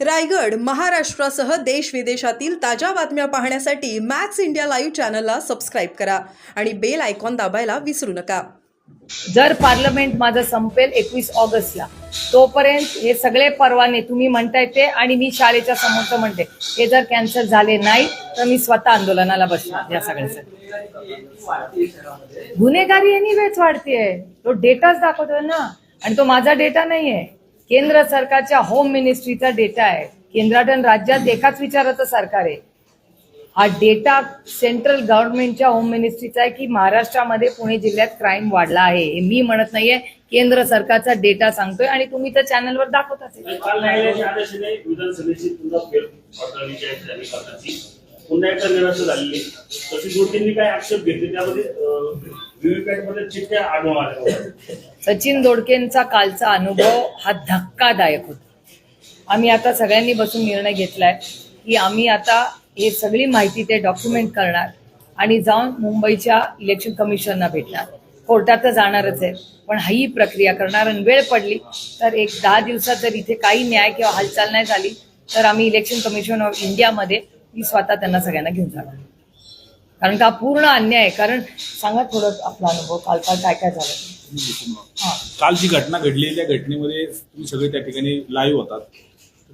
रायगड महाराष्ट्रासह देश विदेशातील ताज्या बातम्या पाहण्यासाठी मॅक्स इंडिया लाईव्ह चॅनलला सबस्क्राईब करा आणि बेल आयकॉन दाबायला विसरू नका. जर पार्लमेंट माझं संपेल एकवीस ऑगस्टला तोपर्यंत हे सगळे परवाने तुम्ही म्हणताय ते आणि मी शाळेच्या समोरचं म्हणते. हे जर कॅन्सल झाले नाही तर मी स्वतः आंदोलनाला बसणार या सगळ्यासाठी गुन्हेगारी एनिवेच वाढतीये. तो डेटाच दाखवतोय ना. आणि तो माझा डेटा नाहीये. केंद्र सरकारच्या होम मिनिस्ट्रीचा डेटा आहे. केंद्रात आणि राज्यात एकाच विचाराचं सरकार आहे. हा डेटा सेंट्रल गव्हर्नमेंटच्या होम मिनिस्ट्रीचा आहे की महाराष्ट्रामध्ये पुणे जिल्ह्यात क्राईम वाढला आहे. हे मी म्हणत नाहीये. केंद्र सरकारचा डेटा सांगतोय आणि तुम्ही तर चॅनलवर दाखवत असेल पुन्हा एकदा निराशा झालेली तशी गोष्टींनी काय आक्षेप घेतले त्यामध्ये सचिन दोडकेंचा कालचा अनुभव हा धक्कादायक होता. आम्ही आता सगळ्यांनी बसून निर्णय घेतलाय की आम्ही आता हे सगळी माहिती ते डॉक्युमेंट करणार आणि जाऊन मुंबईच्या इलेक्शन कमिशनना भेटणार. कोर्टात तर जाणारच आहे पण ही प्रक्रिया करणार आणि वेळ पडली तर एक दहा दिवसात जर इथे काही न्याय किंवा हालचाल नाही झाली तर आम्ही इलेक्शन कमिशन ऑफ इंडियामध्ये मी स्वतः त्यांना सगळ्यांना घेऊन जाणार. कारण का पूर्ण अन्याय आहे. कारण सांगा थोडं आपला अनुभव. काल काल काय काय झालं? हा. काल जी घटना घडली त्या घटनेमध्ये तुम्ही सगळे त्या ठिकाणी लाईव्ह होतात.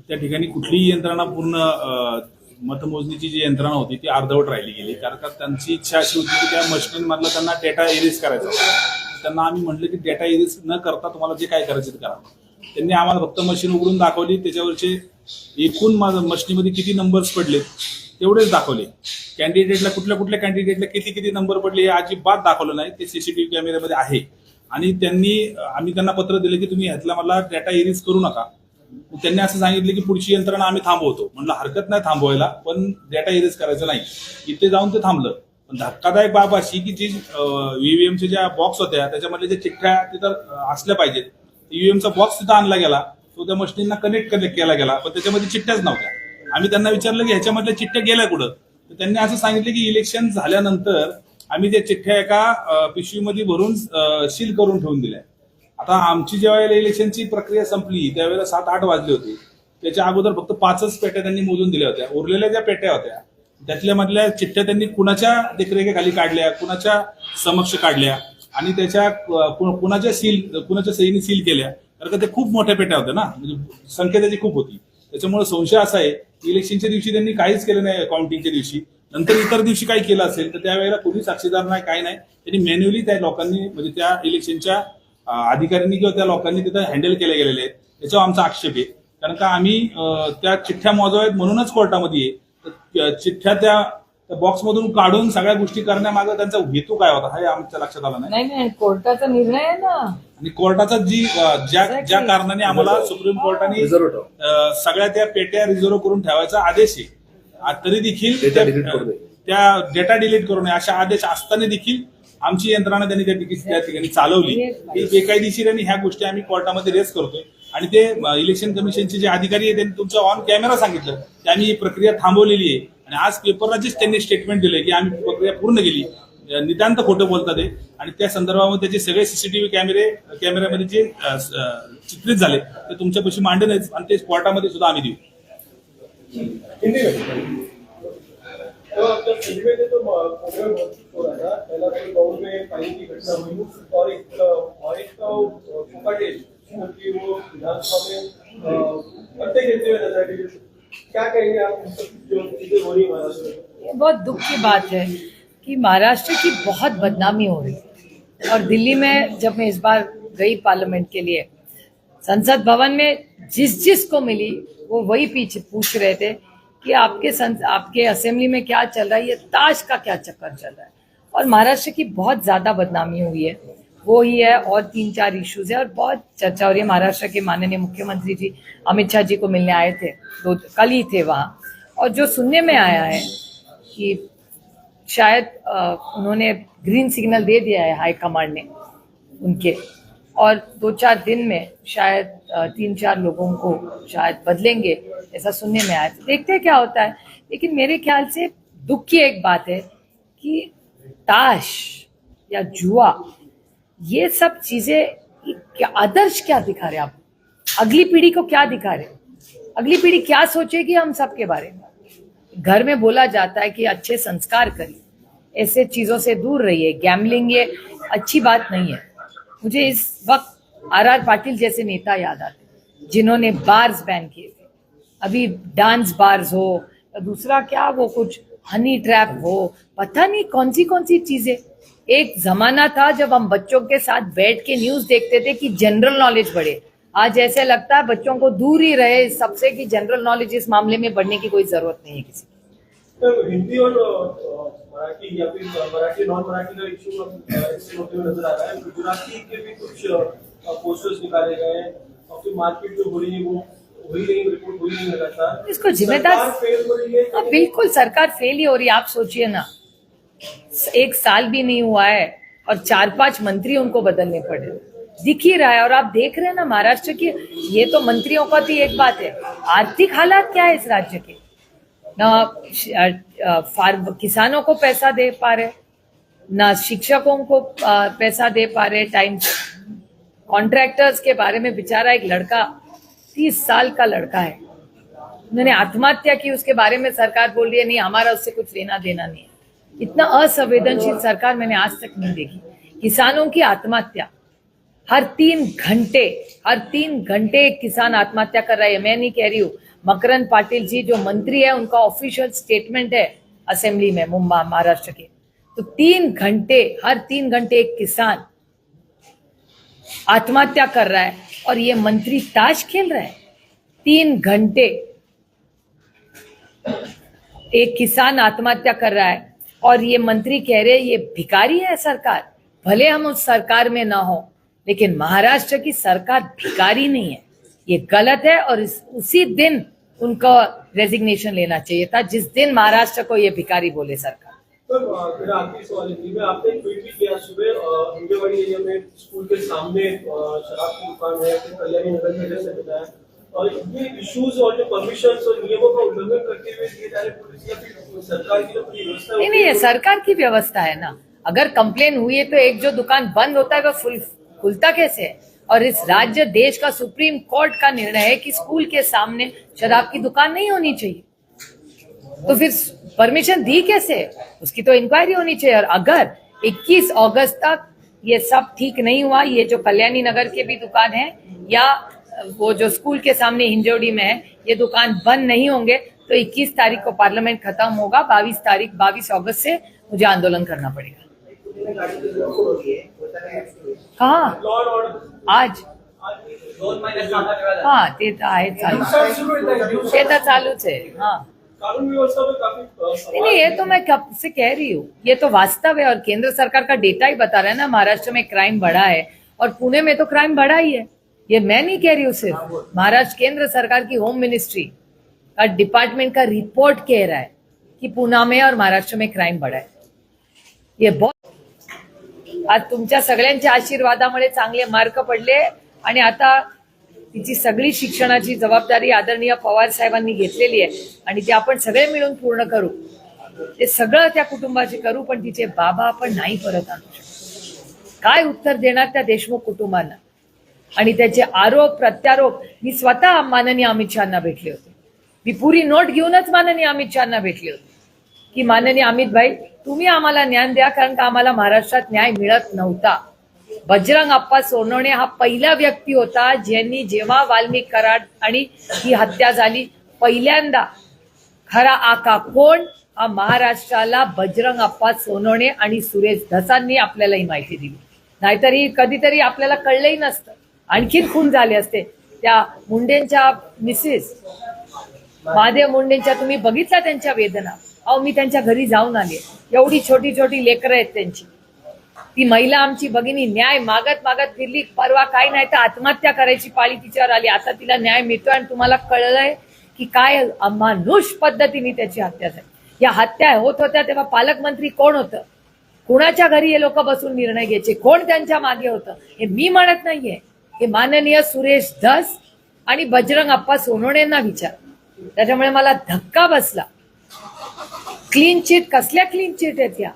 त्या ठिकाणी कुठलीही यंत्रणा पूर्ण अं, मतमोजणीची जी यंत्रणा होती ती अर्धवट राहिली गेली. कारण का त्यांची इच्छा अशी होती की त्या मशीनमधला त्यांना डेटा एरेज करायचा होता. त्यांना आम्ही म्हटलं की डेटा एरेज न करता तुम्हाला जे काय करायचं ते करा. त्यांनी आम्हाला फक्त मशीन उघडून दाखवली. त्याच्यावरचे एकूण मशीनीमध्ये किती नंबर्स पडलेत तेवढेच दाखवले. कॅन्डिडेटला कुठल्या कुठल्या कॅन्डिडेटला किती किती नंबर पडले हे अजिबात दाखवलं नाही. ते सीसीटीव्ही कॅमेऱ्यामध्ये आहे. आणि त्यांनी आम्ही त्यांना पत्र दिलं की तुम्ही ह्यातला मला डेटा इरेज करू नका. त्यांनी असं सांगितलं की पुढची यंत्रणा आम्ही थांबवतो. म्हणलं हरकत नाही थांबवायला पण डेटा इरेज करायचं नाही. इथे जाऊन ते थांबलं. पण धक्कादायक बाब अशी की जी व्हीव्हीएमच्या ज्या बॉक्स होत्या त्याच्यामधल्या ज्या चिठ्ठ्या तिथं असल्या पाहिजेत. ईव्हीएमचा बॉक्स तिथं आणला गेला. तो त्या मशीनना कनेक्ट कनेक्ट केला गेला. पण त्याच्यामध्ये चिठ्ठ्याच नव्हत्या. आम्ही त्यांना विचारलं की ह्याच्यामधल्या चिठ्ठ्या गेल्या कुठं? तर त्यांनी असं सांगितलं की इलेक्शन झाल्यानंतर आम्ही त्या चिठ्ठ्या एका पिशवीमध्ये भरून सील करून ठेवून दिल्या. आता आमची जेव्हा इलेक्शनची प्रक्रिया संपली त्यावेळेला सात आठ वाजले होते. त्याच्या अगोदर फक्त पाचच पेट्या त्यांनी मोजून दिल्या होत्या. उरलेल्या ज्या पेट्या होत्या त्यातल्या मधल्या चिठ्ठ्या त्यांनी कुणाच्या देखरेखीखाली काढल्या कुणाच्या समक्ष काढल्या आणि त्याच्या कु- कुणाच्या सील कुणाच्या सहीने सील केल्या. कारण का ते खूप मोठ्या पेट्या होत्या ना. म्हणजे संख्या त्याची खूप होती. त्याच्यामुळे संशय असा आहे की इलेक्शनच्या दिवशी त्यांनी काहीच केलं नाही काउंटिंगच्या दिवशी. नंतर इतर दिवशी काही केलं असेल तर त्यावेळेला कोणी साक्षीदार नाही काही नाही. त्यांनी मॅन्युअली त्या लोकांनी म्हणजे त्या इलेक्शनच्या अधिकाऱ्यांनी किंवा त्या लोकांनी तिथं हँडल केले गेलेले आहेत. त्याच्यावर आमचा आक्षेप आहे. कारण का आम्ही त्या चिठ्ठ्या मोजाव्यात म्हणूनच कोर्टामध्ये आहे. तर त्या चिठ्ठ्या त्या त्या बॉक्समधून काढून सगळ्या गोष्टी करण्यामागे त्यांचा हेतू काय होता? हे आमच्या लक्षात आलं नाही. नाही नाही कोर्टाचा निर्णय आहे ना. आणि कोर्टाचा जी अं, ज्या ज्या कारणाने आम्हाला सुप्रीम कोर्टाने अं, सगळ्या त्या पेट्या रिझर्व करून ठेवायचा आदेश आहे. आ- तरी देखील त्या- त्या डेटा डिलीट करू नये. अशा आदेश असताना देखील आमची यंत्रणा त्यांनी त्या ठिकाणी त्या ठिकाणी चालवली. ही बेकायदेशीर आणि ह्या गोष्टी आम्ही कोर्टामध्ये रेस करतोय. आणि ते इलेक्शन कमिशनचे जे अधिकारी आहेत त्यांनी तुमचं ऑन कॅमेरा सांगितलं. की आम्ही ही प्रक्रिया थांबवलेली आहे. आणि आज पेपरलाच त्यांनी स्टेटमेंट दिले की आम्ही प्रक्रिया पूर्ण केली. नितांत खोटं बोलतात ते आणि त्या संदर्भामध्ये त्याचे सगळे सीसीटीव्ही कॅमेरे कॅमेऱ्यामध्ये जे चित्रित झाले ते तुमच्यापाशी मांडे आहेत. आणि ते स्पॉटामध्ये सुद्धा आम्ही देऊ. आपल्या दिल्ली में जो प्रोग्राम रहा था पहला गाँव में पानी की घटना हुई और एक और एक फुकाटेज क्योंकि वो विधानसभा में हुए नज़र क्या कहेंगे आप जो चीज़ें हो रही महाराष्ट्र में बहुत दुख की बात है कि महाराष्ट्र की बहुत बदनामी हो रही है। और दिल्ली में जब मैं इस बार गई पार्लियामेंट के लिए संसद भवन में जिस जिस को मिली वो वही पीछे पूछ रहे थे कि आपके संस, आपके असेंबली में क्या चल रहा है ये ताश का क्या चक्कर चल रहा है। और महाराष्ट्र की बहुत ज़्यादा बदनामी हुई है। वो ही है और तीन चार इश्यूज़ है और बहुत चर्चा हो रही है। महाराष्ट्र के माननीय मुख्यमंत्री जी अमित शाह जी को मिलने आए थे। दो, कल ही थे वहाँ। और जो सुनने में आया है कि शायद उन्होंने ग्रीन सिग्नल दे दिया है हाई कमांड ने उनके। और दो चार दिन में शायद तीन चार लोगों को शायद बदलेंगे ऐसा सुनने में आया। तो देखते हैं क्या होता है। लेकिन मेरे ख्याल से दुख की एक बात है कि ताश या जुआ ये सब चीज़ें, क्या आदर्श क्या दिखा रहे आप? अगली पीढ़ी को क्या दिखा रहे अगली पीढ़ी क्या सोचेगी हम सबके बारे में? घर में बोला जाता है कि अच्छे संस्कार करिए। ऐसे चीज़ों से दूर रहिए। गैमलिंग ये अच्छी बात नहीं है। मुझे इस वक्त आर आर पाटिल जैसे नेता याद आते जिन्होंने बार्स बैन किए थे। अभी डांस बार्स हो, दूसरा क्या, वो कुछ हनी ट्रैप हो, पता नहीं कौन सी कौन सी चीज़ें एक जमाना था जब हम बच्चों के साथ बैठ के न्यूज़ देखते थे कि जनरल नॉलेज बढ़े। आज ऐसे लगता है बच्चों को दूर ही रहे इस सबसे कि जनरल नॉलेज इस मामले में बढ़ने की कोई ज़रूरत नहीं है किसी की। तो हिंदी और मराठी या फिर मराठी नॉन मराठी का इशू होते हुए नज़र आ रहा है। गुजराती के भी कुछ पोस्टर्स निकाले गए हैं। और फिर मार्केट जो हो रही है वो इसको जिम्मेदार- हाँ बिल्कुल सरकार फेल ही हो रही है आप सोचिए ना। एक साल भी नहीं हुआ है और चार पाँच मंत्री उनको बदलने पड़े। दिख ही रहा है और आप देख रहे हैं ना महाराष्ट्र की, ये तो मंत्रियों का भी एक बात है। आर्थिक हालात क्या है इस राज्य के? ना किसानों को पैसा दे पा रहे, ना शिक्षकों को पैसा दे पा रहे टाइम कॉन्ट्रैक्टर्स के बारे में बेचारा एक लड़का, तीस साल का लड़का है। उन्होंने आत्महत्या की, उसके बारे में सरकार बोल रही है, नहीं, हमारा उससे कुछ लेना देना नहीं है। इतना असंवेदनशील सरकार मैंने आज तक नहीं देखी। किसानों की आत्महत्या। हर तीन घंटे, हर तीन घंटे एक किसान आत्महत्या कर रहा है मैं नहीं कह रही हूँ। मकरंद पाटिल जी जो मंत्री है, उनका ऑफिशियल स्टेटमेंट है असेंबली में, मुंबई, महाराष्ट्र के। तो तीन घंटे, हर तीन घंटे एक किसान आत्महत्या कर रहा है और ये मंत्री ताश खेल रहा है। तीन घंटे एक किसान आत्महत्या कर रहा है। और ये मंत्री कह रहे ये भिकारी है सरकार। भले हम उस सरकार में ना हो लेकिन महाराष्ट्र की सरकार भिकारी नहीं है। ये गलत है और इस, उसी दिन उनका रेजिग्नेशन लेना चाहिए था जिस दिन महाराष्ट्र को ये भिकारी बोले सरकार। तो और ये इश्यूज़ और जो परमिशन और नियमों का उल्लंघन करते हुए दिए जा रहे पुलिस या फिर सरकार की जो पूरी व्यवस्था नहीं नहीं ये सरकार की व्यवस्था है ना। अगर कंप्लेन हुई है तो एक जो दुकान बंद होता है वो फुल खुलता कैसे है? और इस राज्य देश का सुप्रीम कोर्ट का निर्णय है कि स्कूल के सामने शराब की दुकान नहीं होनी चाहिए। तो फिर परमिशन दी कैसे उसकी तो इंक्वायरी होनी चाहिए। और अगर 21 अगस्त तक ये सब ठीक नहीं हुआ ये जो कल्याणी नगर के भी दुकान है या वो जो स्कूल के सामने हिंजोड़ी में है, ये दुकान बंद नहीं होंगे तो 21 तारीख को पार्लियामेंट खत्म होगा 22 तारीख 22 अगस्त से मुझे आंदोलन करना पड़ेगा। कहा? आज। हा ते तर आहे चालू ते आहे हा। नहीं, ये तो मैं कब से कह रही हूँ, ये तो वास्तव है और केंद्र सरकार का डेटा ही बता रहा है ना, महाराष्ट्र में क्राइम बढ़ा है और पुणे में तो क्राइम बढ़ा ही है। ये मैं नहीं कह रही हूँ सिर्फ। महाराष्ट्र केंद्र सरकार की होम मिनिस्ट्री का डिपार्टमेंट का रिपोर्ट कह रहा है कि पुणे में और महाराष्ट्र में क्राइम बढ़ा है। ये बहुत आज तुमच्या सगळ्यांच्या आशीर्वादामुळे चांगले मार्क पडले आणि आता तिची सगळी शिक्षणाची जबाबदारी आदरणीय पवार साहेबांनी घेतलेली आहे आणि ती आपण सगळे मिळून पूर्ण करू. ते सगळं त्या कुटुंबाचे करू पण तिचे बाबा आपण नाही परत आणू शकतो. काय उत्तर देणार त्या देशमुख कुटुंबांना? आणि त्याचे आरोप प्रत्यारोप मी स्वतः माननीय अमित शहाना भेटले होते. मी पुरी नोट घेऊनच माननीय अमित शहाना भेटले होते. की माननीय अमित भाई तुम्ही आम्हाला ज्ञान द्या कारण का आम्हाला महाराष्ट्रात न्याय मिळत नव्हता. बजरंग अप्पा सोनवणे हा पहिला व्यक्ती होता ज्यांनी जेव्हा वाल्मिक कराड आणि ही हत्या झाली पहिल्यांदा खरा आका कोण? हा महाराष्ट्राला बजरंग अप्पा सोनवणे आणि सुरेश धसांनी आपल्याला ही माहिती दिली. नाहीतरी कधीतरी आपल्याला कळलंही नसतं. आणखीन खून झाले असते. त्या मुंडेंच्या मिसेस महादेव मुंडेंच्या तुम्ही बघितला त्यांच्या वेदना? अहो मी त्यांच्या घरी जाऊन आले. एवढी छोटी छोटी लेकरं आहेत त्यांची. ती महिला आमची भगिनी न्याय मागत मागत फिरली. परवा काही नाही तर आत्महत्या करायची पाळी तिच्यावर आली. आता तिला न्याय मिळतोय आणि तुम्हाला कळलंय की काय अमानुष पद्धतीने त्याची हत्या झाली. या हत्या होत होत्या तेव्हा पालकमंत्री कोण होतं? कुणाच्या घरी हे लोक बसून निर्णय घ्यायचे? कोण त्यांच्या मागे होतं? हे मी म्हणत नाहीये. हे माननीय सुरेश धस आणि बजरंग अप्पा सोनवणेंना विचार. त्याच्यामुळे मला धक्का बसला. क्लीन चिट कसल्या क्लीन चिट आहेत या?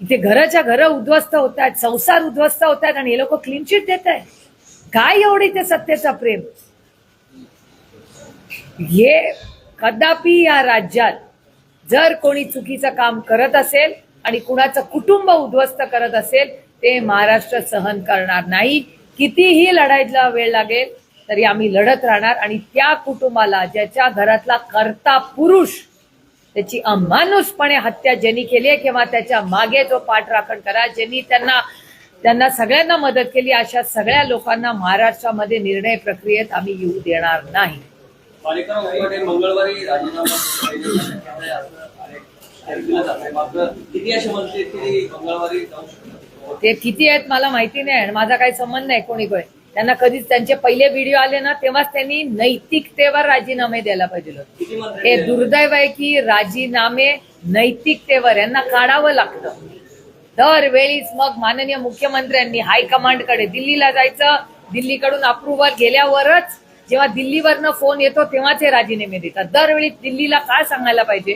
इथे घराच्या घर उद्ध्वस्त होत आहेत संसार उद्ध्वस्त होत आहेत आणि हे लोक क्लीन चिट देत आहेत. काय एवढी ते सत्तेचा प्रेम? हे कदापि या राज्यात जर कोणी चुकीचं काम करत असेल आणि कुणाचं कुटुंब उद्ध्वस्त करत असेल ते महाराष्ट्र सहन करणार नाही. कितीही लढायला वेळ लागेल तरी आम्ही लढत राहणार आणि त्या कुटुंबाला ज्याच्या घरातला कर्ता पुरुष त्याची अमानुषपणे हत्या ज्यांनी केली आहे किंवा त्याच्यामागे जो पाठराखण करा ज्यांनी त्यांना त्यांना सगळ्यांना मदत केली अशा सगळ्या लोकांना महाराष्ट्रामध्ये निर्णय प्रक्रियेत आम्ही येऊ देणार नाही मंगळवारी राजीनामा मंगळवारी ते किती आहेत मला माहिती नाही आणि माझा काही संबंध नाही कोणी कोणी त्यांना कधीच त्यांचे पहिले व्हिडिओ आले ना तेव्हाच त्यांनी नैतिकतेवर राजीनामे द्यायला पाहिजे हे दुर्दैव आहे की राजीनामे नैतिकतेवर यांना काढावं लागतं. दरवेळीच मग माननीय मुख्यमंत्र्यांनी हायकमांडकडे दिल्लीला जायचं. दिल्लीकडून अप्रुव्हल गेल्यावरच जेव्हा दिल्लीवरनं फोन येतो तेव्हाच हे राजीनामे देतात. दरवेळी दिल्लीला काय सांगायला पाहिजे?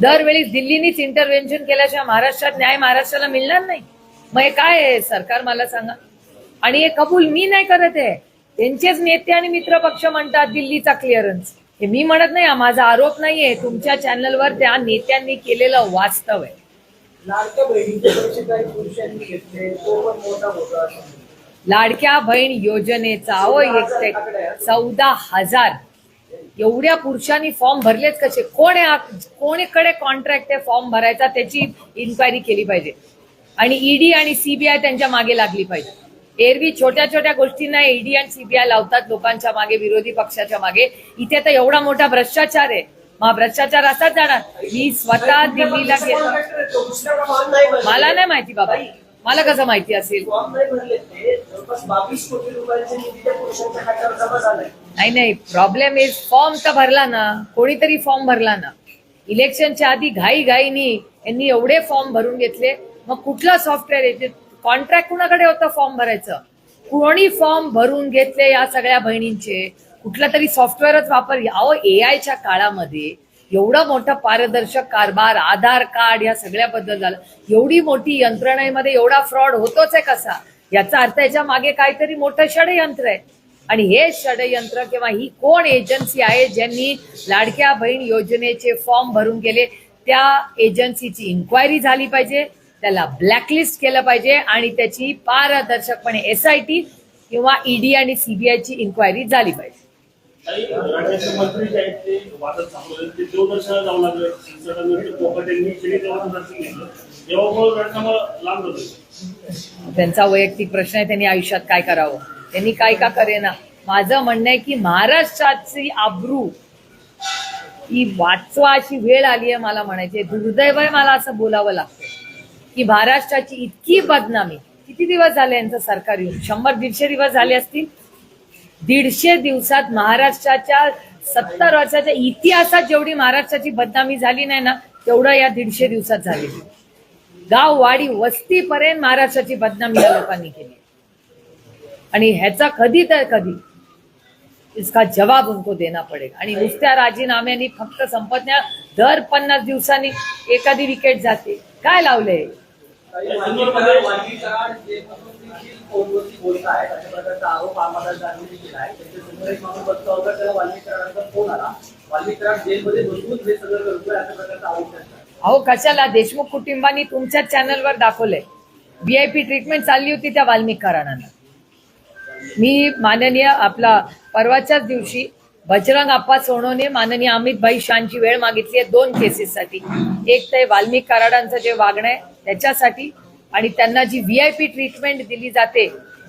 दरवेळी दिल्लीनीच इंटरव्हेन्शन केल्याशिवाय महाराष्ट्रात न्याय महाराष्ट्राला मिळणार नाही. मग हे काय आहे? सरकार मला सांगा. आणि हे कबूल मी नाही करत आहे. त्यांचेच नेते आणि मित्र पक्ष म्हणतात दिल्लीचा क्लिअरन्स हे मी म्हणत नाही माझा आरोप नाहीये तुमच्या चॅनलवर त्या नेत्यांनी केलेलं वास्तव आहे. लाडक्या बहीण योजनेचा अहो चौदा हजार एवढ्या पुरुषांनी फॉर्म भरलेत कसे? कोण आहे कोणीकडे कॉन्ट्रॅक्ट आहे फॉर्म भरायचा त्याची इन्क्वायरी केली पाहिजे. आणि ईडी आणि सीबीआय त्यांच्या मागे लागली पाहिजे. एरवी छोट्या छोट्या गोष्टींना ईडी आणि सीबीआय लावतात लोकांच्या मागे विरोधी पक्षाच्या मागे. इथे तर एवढा मोठा भ्रष्टाचार आहे. मग भ्रष्टाचार असाच जाणार. मी स्वतः दिल्लीला गेलो. मला नाही माहिती बाबा. मला कसं माहिती असेल? नाही नाही प्रॉब्लेम इज फॉर्म तर भरला ना कोणीतरी फॉर्म भरला ना. इलेक्शनच्या आधी घाई घाईनी यांनी एवढे फॉर्म भरून घेतले. मग कुठला सॉफ्टवेअर येते? कॉन्ट्रॅक्ट कुणाकडे होतं फॉर्म भरायचं? कोणी फॉर्म भरून घेतले या सगळ्या बहिणींचे? कुठला तरी सॉफ्टवेअरच वापर अहो ए आयच्या काळामध्ये एवढं मोठं पारदर्शक कारभार आधार कार्ड या सगळ्याबद्दल झालं. एवढी मोठी यंत्रणेमध्ये एवढा फ्रॉड होतोच आहे कसा? याचा अर्थ याच्या मागे काहीतरी मोठं षडयंत्र आहे. आणि हे षडयंत्र किंवा ही कोण एजन्सी आहे ज्यांनी लाडक्या बहीण योजनेचे फॉर्म भरून गेले त्या एजन्सीची इन्क्वायरी झाली पाहिजे त्याला ब्लॅकलिस्ट केलं पाहिजे आणि त्याची पारदर्शकपणे एस आय टी किंवा ईडी आणि सीबीआयची इन्क्वायरी झाली पाहिजे. काही राज्याचे मंत्री जे आहेत ते सापडले ते देवदर्शनाला जाऊ लागले. देवाचं दर्शन घेतलं. लांब त्यांचा वैयक्तिक प्रश्न आहे त्यांनी आयुष्यात काय करावं? त्यांनी काय का करेना? माझं म्हणणं आहे की महाराष्ट्राची आब्रू ही वाचवा अशी वेळ आली आहे मला म्हणायची. दुर्दैव आहे मला असं बोलावं लागतं. की महाराष्ट्राची इतकी बदनामी. किती दिवस झाले यांचं सरकार येऊन? शंभर दीडशे दिवस झाले असतील? दीडशे दिवसात महाराष्ट्राच्या सत्तर वर्षाच्या इतिहासात जेवढी महाराष्ट्राची बदनामी झाली नाही ना तेवढं या दीडशे दिवसात झालेली गाव वाडी वस्तीपर्यंत महाराष्ट्राची बदनामी या लोकांनी केली. आणि ह्याचा कधी तर कधी इसका जवाब उनको देना पडेल. आणि नुसत्या राजीनाम्यांनी फक्त संपत दर पन्नास दिवसांनी एखादी विकेट जाते. काय लावले आरोप आम्हाला जाणून केला आहे. एक माणूस बसला होता त्याला फोन आला. जेलमध्ये बसून हे सगळं करतोय अशा प्रकारचा आरोप अहो कशाला? देशमुख कुटुंबांनी तुमच्याच चॅनलवर दाखवलंय. व्हीआयपी ट्रीटमेंट चालली होती त्या वाल्मिक कराडांना मी माननीय आपला परवाच्याच दिवशी बजरंग आप्पा सोनोने माननीय अमित भाई शांची वेळ मागितली आहे दोन केसेससाठी एक ते वाल्मिक कराडांचं जे वागणं आहे त्याच्यासाठी आणि त्यांना जी व्ही आय पी ट्रीटमेंट दिली जाते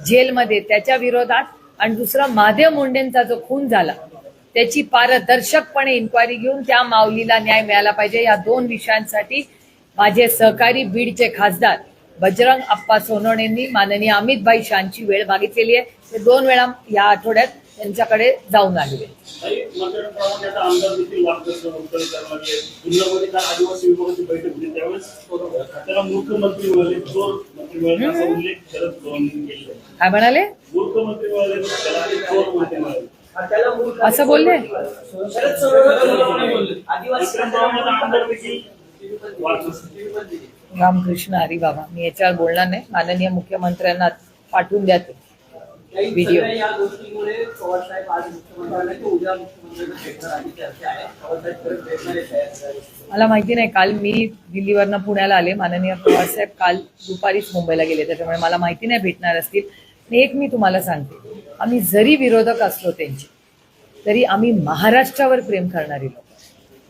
जेलमध्ये त्याच्या विरोधात. आणि दुसरा महादेव मुंडेंचा जो खून झाला त्याची पारदर्शकपणे इन्क्वायरी घेऊन त्या माऊलीला न्याय मिळाला पाहिजे. या दोन विषयांसाठी माझे सहकारी बीडचे खासदार बजरंग अप्पा सोनोणेंनी माननीय अमितभाई शांची वेळ मागितलेली आहे. ते दोन वेळा या आठवड्यात त्यांच्याकडे जाऊन आलेले. काय म्हणाले? असं बोलले? रामकृष्ण हरी बाबा मी याच्यावर बोलणार नाही. माननीय मुख्यमंत्र्यांना पाठवून द्या ते. व्हिडिओ या गोष्टीमुळे पवार साहेब आज मुख्यमंत्र्यांना की उद्या मुख्यमंत्र्यांना भेटणार आधी चर्चा आहे. पवार साहेब परत भेटणार आहेत. मला माहिती नाही काल मी दिल्लीवरनं पुण्याला आले. माननीय पवारसाहेब काल दुपारीच मुंबईला गेले. त्याच्यामुळे मला माहिती नाही भेटणार असतील. आणि एक मी तुम्हाला सांगते. आम्ही जरी विरोधक असलो त्यांचे तरी आम्ही महाराष्ट्रावर प्रेम करणारी लोक.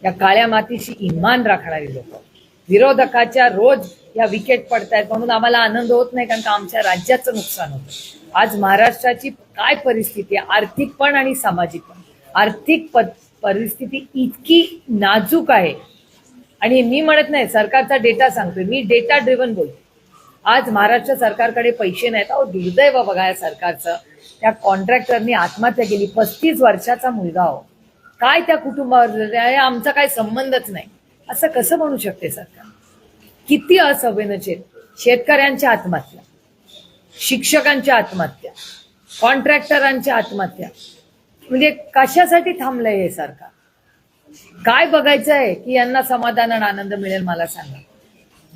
या काळ्या मातीशी इमान राखणारी लोक. विरोधकाच्या रोज या विकेट पडतायत म्हणून आम्हाला आनंद होत नाही कारण का आमच्या राज्याचं नुकसान होतं. आज महाराष्ट्राची काय परिस्थिती आहे? आर्थिक पण आणि सामाजिक पण. आर्थिक परिस्थिती इतकी नाजूक आहे. आणि मी म्हणत नाही सरकारचा डेटा सांगतोय. मी डेटा ड्रिव्हन बोलतो आज महाराष्ट्र सरकारकडे पैसे नाहीत. अहो दुर्दैव बघा या सरकारचं. त्या कॉन्ट्रॅक्टरनी आत्महत्या केली. पस्तीस वर्षाचा मुलगा हो. काय त्या कुटुंबावर आमचा काय संबंधच नाही. असं कसं म्हणू शकते सरकार? किती असंवेदनशील? शेतकऱ्यांच्या आत्महत्या शिक्षकांच्या आत्महत्या कॉन्ट्रॅक्टरांच्या आत्महत्या. म्हणजे कशासाठी थांबलंय हे सरकार? काय बघायचं आहे की यांना समाधान आणि आनंद मिळेल मला सांगा.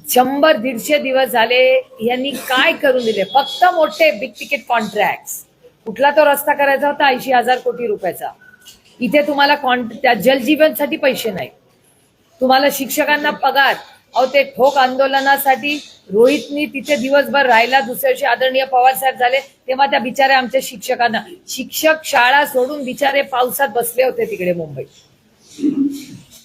शंभर दीडशे दिवस झाले यांनी काय करून दिले? फक्त मोठे बिग तिकीट कॉन्ट्रॅक्ट कुठला तो रस्ता करायचा होता? ऐंशी हजार कोटी रुपयाचा. इथे तुम्हाला कॉन्ट त्या जलजीवनसाठी पैसे नाही तुम्हाला शिक्षकांना पगार. अहो ते ठोक आंदोलनासाठी रोहितनी तिथे दिवसभर राहिला. दुसऱ्या दिवशी आदरणीय पवार साहेब झाले. तेव्हा त्या बिचाऱ्या आमच्या शिक्षकांना. शिक्षक शाळा सोडून बिचारे पावसात बसले होते तिकडे मुंबईत.